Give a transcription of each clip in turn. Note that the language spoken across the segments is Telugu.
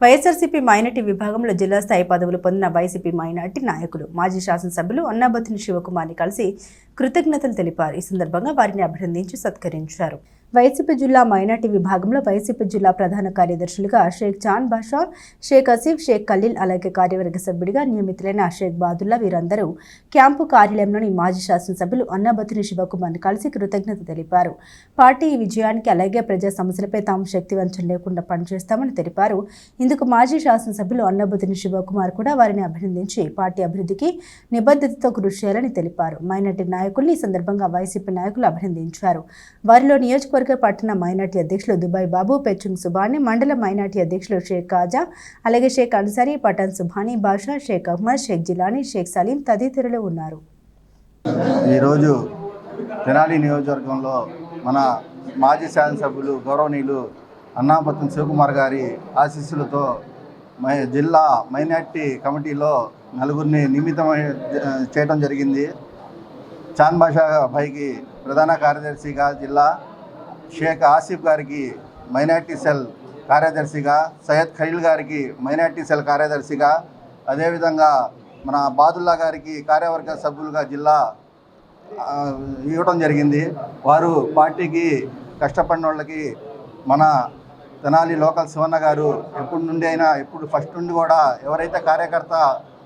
వైఎస్ఆర్సీపీ మైనార్టీ విభాగంలో జిల్లా స్థాయి పదవులు పొందిన వైసీపీ మైనార్టీ నాయకులు మాజీ శాసనసభ్యులు అన్నాబతిని శివకుమార్ని కలిసి కృతజ్ఞతలు తెలిపారు. ఈ సందర్భంగా వారిని అభినందించి సత్కరించారు. వైసీపీ జిల్లా మైనార్టీ విభాగంలో వైసీపీ జిల్లా ప్రధాన కార్యదర్శులుగా షేక్ చాన్ బాషా షేక్ అసీఫ్ షేక్ ఖలీల్ అలాగే కార్యవర్గ సభ్యుడిగా నియమితులైన షేక్ బాదుల్లా వీరందరూ క్యాంపు కార్యాలయంలోని మాజీ శాసనసభ్యులు అన్నాబతిని శివకుమార్ని కలిసి కృతజ్ఞత తెలిపారు. పార్టీ ఈ విజయానికి అలాగే ప్రజా సమస్యలపై తాము శక్తివంచం లేకుండా పనిచేస్తామని తెలిపారు. ఇందుకు మాజీ శాసనసభ్యులు అన్నబుద్ధిని శివకుమార్ కూడా వారిని అభినందించి పార్టీ అభివృద్ధికి నిబద్ధతతో కృషి చేయాలని తెలిపారు. మైనార్టీ నాయకుల్ని ఈ సందర్భంగా వైసీపీ నాయకులు అభినందించారు. వారిలో నియోజకవర్గ పట్టణ మైనార్టీ అధ్యక్షులు దుబాయ్ బాబు పెచ్చుంగ్ సుబాని మండల మైనార్టీ అధ్యక్షులు షేక్ కాజా అలాగే షేక్ అన్సారీ పఠాన్ సుబాని బాషా షేక్ అహ్మద్ షేక్ జిలానీ షేక్ సలీం తదితరులు ఉన్నారు. ఈరోజు తెనాలి నియోజకవర్గంలో మన మాజీ శాసనసభ్యులు గౌరవనీయులు అన్నాపత్రం శివకుమార్ గారి ఆశీస్సులతో మై జిల్లా మైనార్టీ కమిటీలో నలుగురిని నియమితం చేయడం జరిగింది. చాంద్ భాషా భాయ్కి ప్రధాన కార్యదర్శిగా జిల్లా షేక్ ఆసిఫ్ గారికి మైనార్టీ సెల్ కార్యదర్శిగా సయ్యద్ ఖలీల్ గారికి మైనార్టీ సెల్ కార్యదర్శిగా అదేవిధంగా మన బాదుల్లా గారికి కార్యవర్గ సభ్యులుగా జిల్లా ఇవ్వడం జరిగింది. వారు పార్టీకి కష్టపడిన వాళ్ళకి మన తెనాలి లోకల్ శివన్న గారు ఎప్పటి నుండి అయినా ఎప్పుడు ఫస్ట్ నుండి కూడా ఎవరైతే కార్యకర్త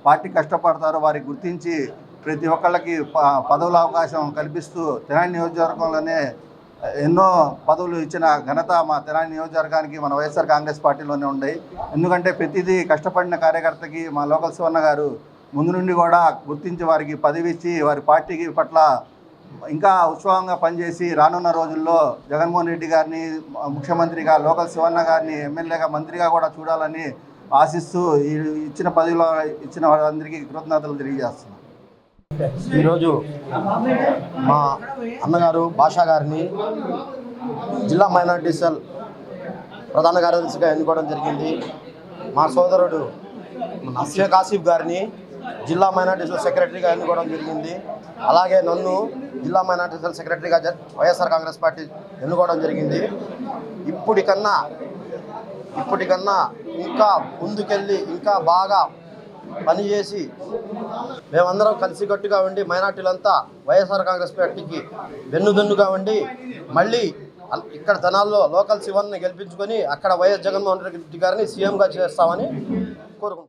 పార్టీ కష్టపడతారో వారికి గుర్తించి ప్రతి ఒక్కళ్ళకి ప- పదవుల అవకాశం కల్పిస్తూ తెనాలి నియోజకవర్గంలోనే ఎన్నో పదవులు ఇచ్చిన ఘనత మా తెలంగాణ నియోజకవర్గానికి మన వైఎస్ఆర్ కాంగ్రెస్ పార్టీలోనే ఉన్నాయి ఎందుకంటే ప్రతిదీ కష్టపడిన కార్యకర్తకి మా లోకల్ శివన్న గారు ముందు నుండి కూడా గుర్తించి వారికి పదవి ఇచ్చి వారి పార్టీకి పట్ల ఇంకా ఉత్సవంగా పనిచేసి రానున్న రోజుల్లో జగన్మోహన్ రెడ్డి గారిని ముఖ్యమంత్రిగా లోకల్ శివన్న గారిని ఎమ్మెల్యేగా మంత్రిగా కూడా చూడాలని ఆశిస్తూ ఈ ఇచ్చిన పదవిలో ఇచ్చిన వారందరికీ కృతజ్ఞతలు తెలియజేస్తున్నాను ఈరోజు మా అన్నగారు భాషా గారిని జిల్లా మైనార్టీ సెల్ ప్రధాన కార్యదర్శిగా ఎన్నుకోవడం జరిగింది. మా సోదరుడు మన షేక్ ఆసిఫ్ గారిని జిల్లా మైనార్టీ సెల్ సెక్రటరీగా ఎన్నుకోవడం జరిగింది. అలాగే నన్ను జిల్లా మైనార్టీ సెల్ సెక్రటరీగా వైఎస్ఆర్ కాంగ్రెస్ పార్టీ ఎన్నుకోవడం జరిగింది. ఇప్పటికన్నా ఇప్పటికన్నా ఇంకా ముందుకెళ్ళి ఇంకా బాగా పనిచేసి మేమందరం కలిసికట్టుగా ఉండి మైనార్టీలంతా వైఎస్ఆర్ కాంగ్రెస్ పార్టీకి వెన్నుదన్నుగా ఉండి మళ్ళీ ఇక్కడ జనాల్లో లోకల్ శివన్ని గెలిపించుకొని అక్కడ వైఎస్ జగన్మోహన్ రెడ్డి గారిని సీఎంగా చేస్తామని కోరుకుంటున్నాం.